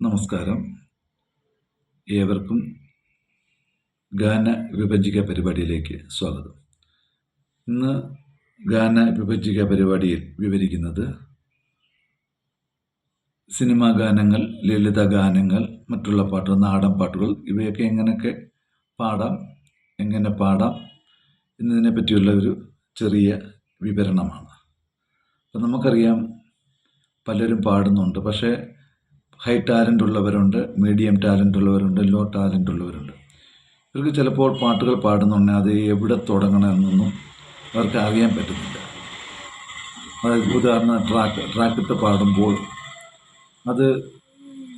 നമസ്കാരം. ഏവർക്കും ഗാന വിഭജിക പരിപാടിയിലേക്ക് സ്വാഗതം. ഇന്ന് ഗാന വിഭജിക പരിപാടിയിൽ വിവരിക്കുന്നത് സിനിമാ ഗാനങ്ങൾ ലളിത ഗാനങ്ങൾ മറ്റുള്ള പാട്ടുകൾ നാടൻ പാട്ടുകൾ ഇവയൊക്കെ എങ്ങനെയൊക്കെ പാടാം എങ്ങനെ പാടാം എന്നതിനെ പറ്റിയുള്ള ഒരു ചെറിയ വിവരണമാണ്. അപ്പം നമുക്കറിയാം പലരും പാടുന്നുണ്ട്. പക്ഷേ ഹൈ ടാലന്റ് ഉള്ളവരുണ്ട് മീഡിയം ടാലന്റ് ഉള്ളവരുണ്ട് ലോ ടാലന്റ് ഉള്ളവരുണ്ട്. ഇവർക്ക് ചിലപ്പോൾ പാട്ടുകൾ പാടുന്നുണ്ടെങ്കിൽ അത് എവിടെ തുടങ്ങണമെന്നൊന്നും അവർക്ക് അറിയാൻ പറ്റുന്നില്ല. അതായത് ഉദാഹരണം ട്രാക്ക് ട്രാക്കിട്ട് പാടുമ്പോൾ അത്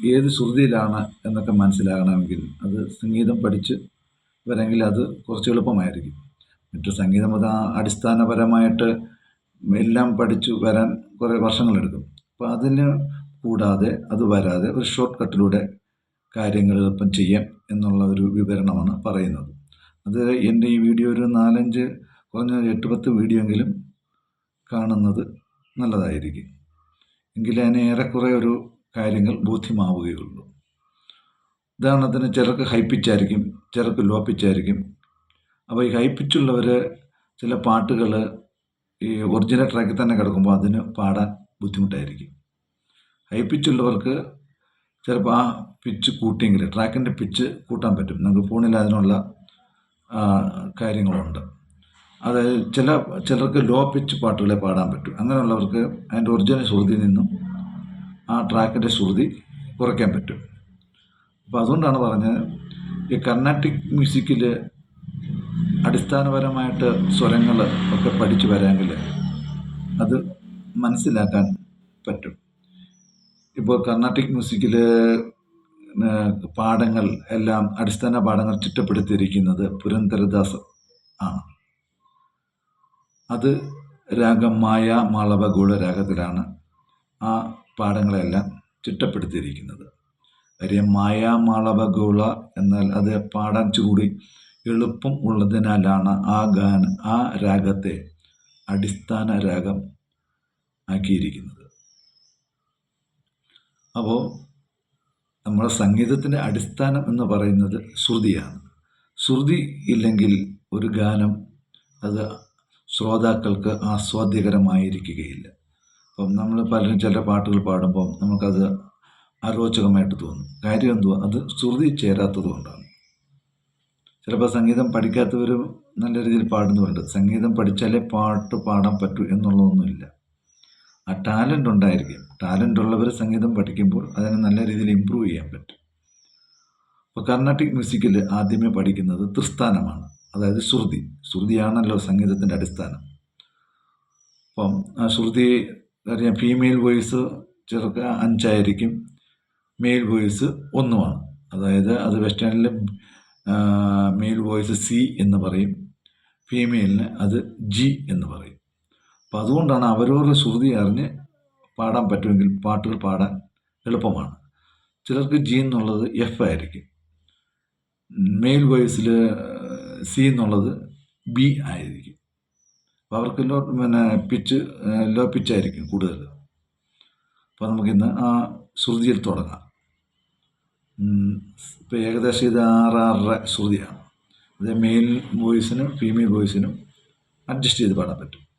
ഏത് ശ്രുതിയിലാണ് എന്നൊക്കെ മനസ്സിലാകണമെങ്കിൽ അത് സംഗീതം പഠിച്ച് വരെങ്കിൽ അത് കുറച്ച് എളുപ്പമായിരിക്കും. മറ്റു സംഗീതം അത് അടിസ്ഥാനപരമായിട്ട് എല്ലാം പഠിച്ചു വരാൻ കുറേ വർഷങ്ങളെടുക്കും. അപ്പോൾ അതിന് കൂടാതെ അത് വരാതെ ഒരു ഷോർട്ട് കട്ടിലൂടെ കാര്യങ്ങൾ എളുപ്പം ചെയ്യാം എന്നുള്ള ഒരു വിവരണമാണ് പറയുന്നത്. അത് എന്റെ ഈ വീഡിയോ ഒരു നാലഞ്ച് കുറഞ്ഞ എട്ട് പത്ത് വീഡിയോ എങ്കിലും കാണുന്നത് നല്ലതായിരിക്കും. എങ്കിലേ അതിന് ഏറെക്കുറെ ഒരു കാര്യങ്ങൾ ബോധ്യമാവുകയുള്ളൂ. ഉദാഹരണത്തിന് ചിലർക്ക് ഹൈ പിച്ചായിരിക്കും ചിലർക്ക് ലോ പിച്ചായിരിക്കും അപ്പോൾ ഈ ഹൈ പിച്ചുള്ളവർ ചില പാട്ടുകൾ ഈ ഒറിജിനൽ ട്രാക്കിൽ തന്നെ കിടക്കുമ്പോൾ അതിന് പാടാൻ ബുദ്ധിമുട്ടായിരിക്കും. ഹൈ പിച്ചുള്ളവർക്ക് ചിലപ്പോൾ ആ പിച്ച് കൂട്ടിയെങ്കിൽ ട്രാക്കിന്റെ പിച്ച് കൂട്ടാൻ പറ്റും. നമുക്ക് ഫോണിൽ അതിനുള്ള കാര്യങ്ങളുണ്ട്. അതായത് ചില ചിലർക്ക് ലോ പിച്ച് പാട്ടുകളെ പാടാൻ പറ്റും. അങ്ങനെയുള്ളവർക്ക് അതിന്റെ ഒറിജിനൽ ശ്രുതിയിൽ നിന്നും ആ ട്രാക്കിന്റെ ശ്രുതി കുറയ്ക്കാൻ പറ്റും. അപ്പോൾ അതുകൊണ്ടാണ് പറഞ്ഞത് ഈ കർണാട്ടിക് മ്യൂസിക്കിൽ അടിസ്ഥാനപരമായിട്ട് സ്വരങ്ങൾ ഒക്കെ പഠിച്ചു വരാമെങ്കിൽ അത് മനസ്സിലാക്കാൻ പറ്റും. ഇപ്പോൾ കർണാട്ടിക് മ്യൂസിക്കിൽ പാഠങ്ങൾ എല്ലാം അടിസ്ഥാന പാഠങ്ങൾ ചിട്ടപ്പെടുത്തിയിരിക്കുന്നത് പുരന്ദരദാസ് ആണ്. അത് രാഗം മായ മാളവഗോള രാഗത്തിലാണ് ആ പാഠങ്ങളെല്ലാം ചിട്ടപ്പെടുത്തിയിരിക്കുന്നത് കാര്യം മായ മാളവഗോള എന്നാൽ അത് പാടാൻ ചൂടി എളുപ്പം ഉള്ളതിനാലാണ് ആ ഗാന ആ രാഗത്തെ അടിസ്ഥാന രാഗം ആക്കിയിരിക്കുന്നത്. അപ്പോൾ നമ്മുടെ സംഗീതത്തിന്റെ അടിസ്ഥാനം എന്ന് പറയുന്നത് ശ്രുതിയാണ്. ശ്രുതി ഇല്ലെങ്കിൽ ഒരു ഗാനം അത് ശ്രോതാക്കൾക്ക് ആസ്വാദ്യകരമായിരിക്കുകയില്ല. അപ്പം നമ്മൾ പലരും ചില പാട്ടുകൾ പാടുമ്പോൾ നമുക്കത് അരോചകമായിട്ട് തോന്നും. കാര്യം എന്തുവാ? അത് ശ്രുതി ചേരാത്തത് കൊണ്ടാണ്. ചിലപ്പോൾ സംഗീതം പഠിക്കാത്തവരും നല്ല രീതിയിൽ പാടുന്നവരുണ്ട്. സംഗീതം പഠിച്ചാലേ പാട്ട് പാടാൻ പറ്റൂ എന്നുള്ളതൊന്നുമില്ല. ആ ടാലന്റ് ഉണ്ടായിരിക്കും. ടാലന്റ് ഉള്ളവർ സംഗീതം പഠിക്കുമ്പോൾ അതിനെ നല്ല രീതിയിൽ ഇമ്പ്രൂവ് ചെയ്യാൻ പറ്റും. അപ്പോൾ കർണാട്ടിക് മ്യൂസിക്കിൽ ആദ്യമേ പഠിക്കുന്നത് ത്രിസ്ഥാനമാണ് അതായത് ശ്രുതി. ശ്രുതിയാണല്ലോ സംഗീതത്തിന്റെ അടിസ്ഥാനം. അപ്പം ആ ശ്രുതി അറിയാം ഫീമെയിൽ വോയിസ് ചെറുക്ക അഞ്ചായിരിക്കും. Male voice ഒന്നുമാണ്. അതായത് അത് വെസ്റ്റേണിൽ മെയിൽ വോയിസ് സി എന്ന് പറയും. ഫീമെയിലിന് അത് ജി എന്ന് പറയും. അപ്പം അതുകൊണ്ടാണ് അവരവരുടെ ശ്രുതി അറിഞ്ഞ് പാടാൻ പറ്റുമെങ്കിൽ പാട്ടുകൾ പാടാൻ എളുപ്പമാണ്. ചിലർക്ക് ജി എന്നുള്ളത് എഫ് ആയിരിക്കും. മെയിൽ വോയിസിൽ സി എന്നുള്ളത് ബി ആയിരിക്കും. അപ്പോൾ അവർക്ക് ലോ പിന്നെ പിച്ച് ലോ പിച്ചായിരിക്കും കൂടുതൽ. അപ്പോൾ നമുക്കിന്ന് ആ ശ്രുതിയിൽ തുടങ്ങാം. ഇപ്പോൾ ഏകദേശം ഇത് ആറാറര ശ്രുതിയാണ്. അത് മെയിൽ വോയിസിനും ഫീമെയിൽ വോയിസിനും അഡ്ജസ്റ്റ് ചെയ്ത് പാടാൻ പറ്റും.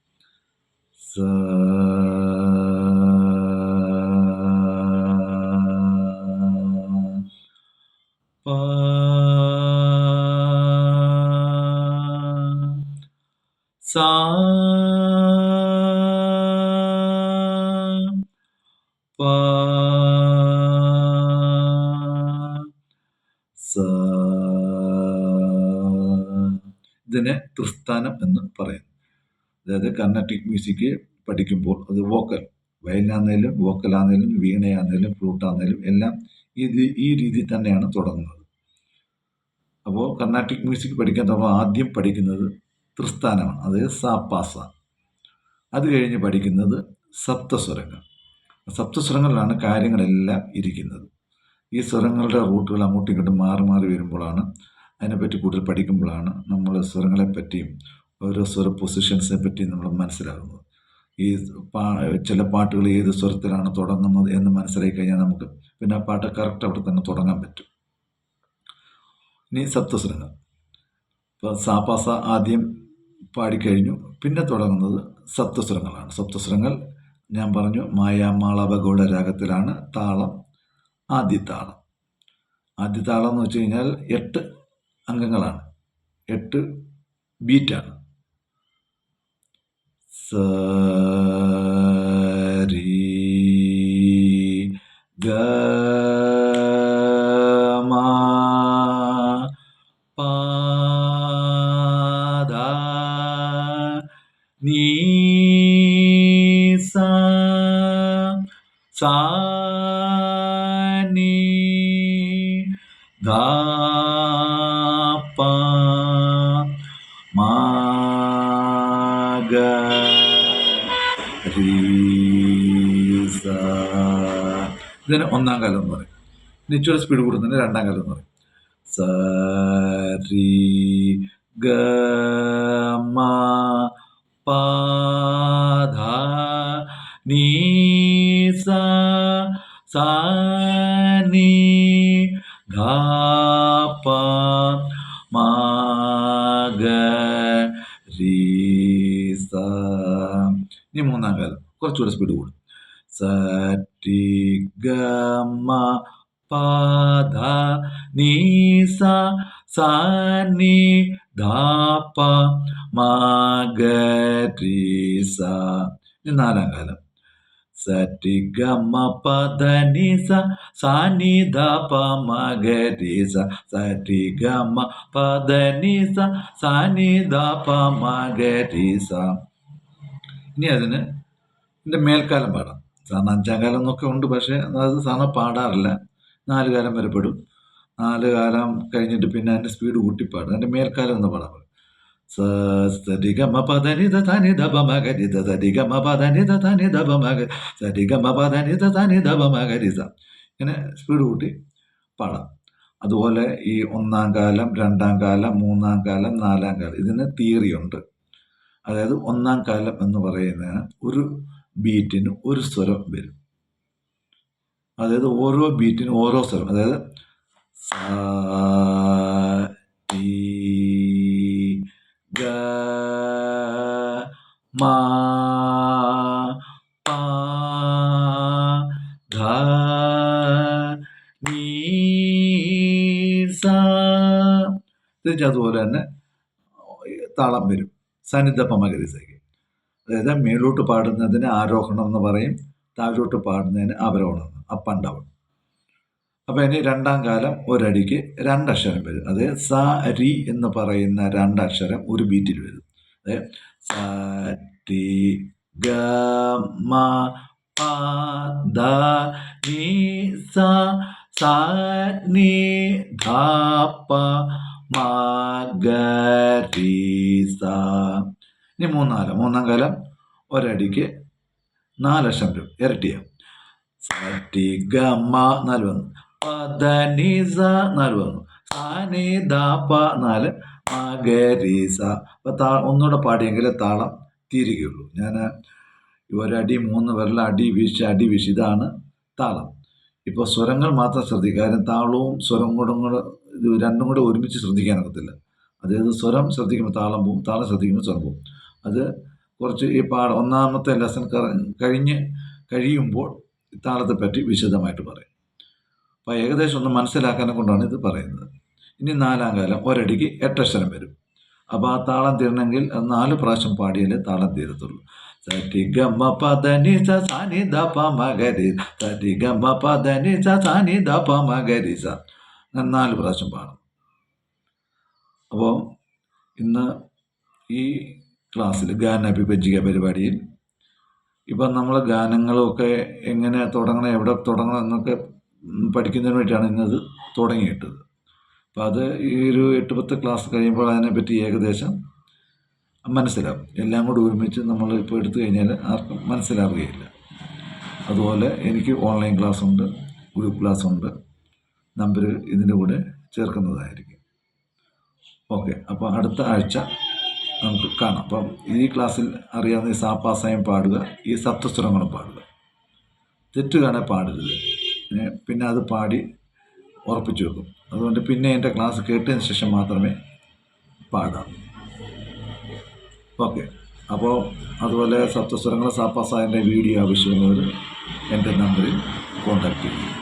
ഇതിനെ തൃസ്ഥാനം എന്ന് പറയുന്നു അതായത് കർണാട്ടിക് മ്യൂസിക് പഠിക്കുമ്പോൾ അത് വോക്കൽ വയലിനാന്നേലും വോക്കലാന്നേലും വീണയാന്നേലും ഫ്ലൂട്ടാന്നേലും എല്ലാം ഇത് ഈ രീതിയിൽ തന്നെയാണ് തുടങ്ങുന്നത്. അപ്പോൾ കർണാട്ടിക് മ്യൂസിക് പഠിക്കാൻ തുടങ്ങുമ്പോൾ ആദ്യം പഠിക്കുന്നത് ത്രിസ്ഥാനമാണ് അതായത് സാപ്പാസ. അത് കഴിഞ്ഞ് പഠിക്കുന്നത് സപ്തസ്വരങ്ങൾ. സപ്തസ്വരങ്ങളിലാണ് കാര്യങ്ങളെല്ലാം ഇരിക്കുന്നത്. ഈ സ്വരങ്ങളുടെ റൂട്ടുകൾ അങ്ങോട്ടും ഇങ്ങോട്ടും മാറി മാറി വരുമ്പോഴാണ് അതിനെപ്പറ്റി കൂടുതൽ പഠിക്കുമ്പോഴാണ് നമ്മൾ സ്വരങ്ങളെ പറ്റിയും ഓരോ സ്വര പൊസിഷൻസിനെ പറ്റി നമ്മൾ മനസ്സിലാകുന്നത് ഈ പാ ചില പാട്ടുകൾ ഏത് സ്വരത്തിലാണ് തുടങ്ങുന്നത് എന്ന് മനസ്സിലാക്കി കഴിഞ്ഞാൽ നമുക്ക് പിന്നെ ആ പാട്ട് കറക്റ്റ് അവിടെ തന്നെ തുടങ്ങാൻ പറ്റും. ഇനി സപ്തസ്വരങ്ങൾ ഇപ്പോൾ സാപാസ ആദ്യം പാടിക്കഴിഞ്ഞു. പിന്നെ തുടങ്ങുന്നത് സപ്തസ്വരങ്ങളാണ് സപ്തസ്വരങ്ങൾ ഞാൻ പറഞ്ഞു മായാമാളവഗൗഡ രാഗത്തിലാണ് താളം ആദ്യ താളം. ആദ്യ താളം എന്ന് വെച്ച് കഴിഞ്ഞാൽ എട്ട് അംഗങ്ങളാണ്. എട്ട് ബീറ്റാണ് സ രി ഗ മ പ ഇതിന് ഒന്നാം കാലം എന്ന് പറയും. നിശ്ചല സ്പീഡ് കൂടുന്നതിന് രണ്ടാം കാലം എന്ന് പറയും. സ രി ഗ പാധ നീ സ സാ നീ ധ പ മ ഗ ഇനി മൂന്നാം കാലം. കുറച്ചുകൂടെ സ്പീഡ് കൂടും. സ ടി പാദ നീസ സാനി ദാപ നീ സ സാ നീ ധ പ മ ഗ രി സ ഇനി നാലാം കാലം. സരി ഗമ പദ നിസ സാനി ധ പ മ ഗ രി സ സ ടി ഗ മ പ ധ നി സ സാ നി ധ പ മ ഗ രി സ ഇനി അതിന് എന്റെ മേൽക്കാലം പാടാം. സാധാരണ അഞ്ചാം കാലം എന്നൊക്കെ ഉണ്ട് പക്ഷേ അത് സാധാരണ പാടാറില്ല. നാല് കാലം വരെ പെടും. നാല് കാലം കഴിഞ്ഞിട്ട് പിന്നെ അതിന്റെ സ്പീഡ് കൂട്ടി പാടും അതിന്റെ മേൽക്കാലം എന്ന് പാടാൻ പറയും പദനിത ദ സരി ഗമ തനി ദ ബ മഗ സരി ഗമ പദനി ദ തനി ദ ബ മഗരി സ ഇങ്ങനെ സ്പീഡ് കൂട്ടി പാടാം. അതുപോലെ ഈ ഒന്നാം കാലം രണ്ടാം കാലം മൂന്നാം കാലം നാലാം കാലം ഇതിന് തിയറിയുണ്ട് അതായത് ഒന്നാം കാലം എന്ന് പറയുന്നതിന് ഒരു ബീറ്റിന് ഒരു സ്വരം വരും. അതായത് ഓരോ ബീറ്റിനും ഓരോ സ്വരം. അതായത് സ ഗ മ പ ധ നീ സ. അതുപോലെ തന്നെ താളം വരും. സന്നിധ പമകരിസയ്ക്ക് അതായത് മേലോട്ട് പാടുന്നതിന് ആരോഹണം എന്ന് പറയും താഴോട്ട് പാടുന്നതിന് അവരോഹണം അപ്പ് ആൻഡ് ഡൗൺ അപ്പോൾ ഇനി രണ്ടാം കാലം ഒരടിക്ക് രണ്ടക്ഷരം വരും. അത് സ രി എന്ന് പറയുന്ന രണ്ടക്ഷരം ഒരു ബീറ്റിൽ വരും. അതായത് സ ടി ഗ മ പ ദ സ സ നീ ധ പ മ ഗ രി സ. ഇനി മൂന്നാൽ. മൂന്നാം കാലം ഒരടിക്ക് നാല് ലക്ഷം രൂപ ഇരട്ടിയ. ഗ മ നാല് വന്നു. പദനിസ നാല് വന്നു. സാനി ദാപ നാല്. മകരീസ ഗ അപ്പം താ ഒന്നുകൂടെ പാടിയെങ്കിലേ താളം തീരുകയുള്ളൂ. ഞാൻ ഒരടി മൂന്ന് വിരൽ അടി വീശി അടി വീശി. ഇതാണ് താളം. ഇപ്പോൾ സ്വരങ്ങൾ മാത്രം ശ്രദ്ധിക്കുക. കാര്യം താളവും സ്വരം കൂടെ കൂടെ ഇത് രണ്ടും കൂടെ ഒരുമിച്ച് ശ്രദ്ധിക്കാനൊക്കത്തില്ല അതായത് സ്വരം ശ്രദ്ധിക്കുമ്പോൾ താളം പോവും താളം ശ്രദ്ധിക്കുമ്പോൾ സ്വരം പോവും. അത് കുറച്ച് ഈ പാഠം ഒന്നാമത്തെ ലെസൺ കഴിഞ്ഞ് കഴിയുമ്പോൾ ഇത്താളത്തെ പറ്റി വിശദമായിട്ട് പറയും. അപ്പോൾ ഏകദേശം ഒന്ന് മനസ്സിലാക്കാനെ കൊണ്ടാണ് ഇത് പറയുന്നത്. ഇനി നാലാം കാലം ഒരടിക്ക് എട്ടക്ഷരം വരും. അപ്പോൾ ആ താളം തീരണമെങ്കിൽ നാല് പ്രാവശ്യം പാടിയാലേ താളം തീരത്തുള്ളൂ. സരി ഗമ പദനി സാനി ദ പ മകരി സരി ഗമ പദനി സാനി ദ പ മകരി സ. നാല് പ്രാവശ്യം പാടും അപ്പോൾ ഇന്ന് ഈ ക്ലാസ്സിൽ ഗാനാഭിപഞ്ചിക പരിപാടിയിൽ. ഇപ്പം നമ്മൾ ഗാനങ്ങളൊക്കെ എങ്ങനെ തുടങ്ങണം എവിടെ തുടങ്ങണം എന്നൊക്കെ പഠിക്കുന്നതിന് വേണ്ടിയിട്ടാണ് ഇന്നത് തുടങ്ങിയിട്ടത്. അപ്പോൾ അത് ഈ ഒരു എട്ട് പത്ത് ക്ലാസ് കഴിയുമ്പോൾ അതിനെപ്പറ്റി ഏകദേശം മനസ്സിലാവും. എല്ലാം കൂടി ഒരുമിച്ച് നമ്മൾ ഇപ്പോൾ എടുത്തു കഴിഞ്ഞാൽ ആർക്കും മനസ്സിലാവുകയില്ല. അതുപോലെ എനിക്ക് ഓൺലൈൻ ക്ലാസ് ഉണ്ട് ഗ്രൂപ്പ് ക്ലാസ് ഉണ്ട് നമ്പർ ഇതിന്റെ കൂടെ ചേർക്കുന്നതായിരിക്കും. ഓക്കെ അപ്പോൾ അടുത്ത ആഴ്ച നമുക്ക് കാണാം. അപ്പം ഈ ക്ലാസ്സിൽ അറിയാവുന്ന ഈ സാപ്പാസായം പാടുക ഈ സപ്തസ്വരങ്ങളും പാടുക. തെറ്റുകാണെ പാടരുത്. പിന്നെ അത് പാടി ഉറപ്പിച്ചു വെക്കും. അതുകൊണ്ട് പിന്നെ എന്റെ ക്ലാസ് കേട്ടതിന് ശേഷം മാത്രമേ പാടാം ഓക്കെ. അപ്പോൾ അതുപോലെ സപ്തസ്വരങ്ങൾ സാപ്പാസായന്റെ വീഡിയോ ആവശ്യമുള്ളവർ എന്റെ നമ്പറിൽ കോൺടാക്റ്റ് ചെയ്യും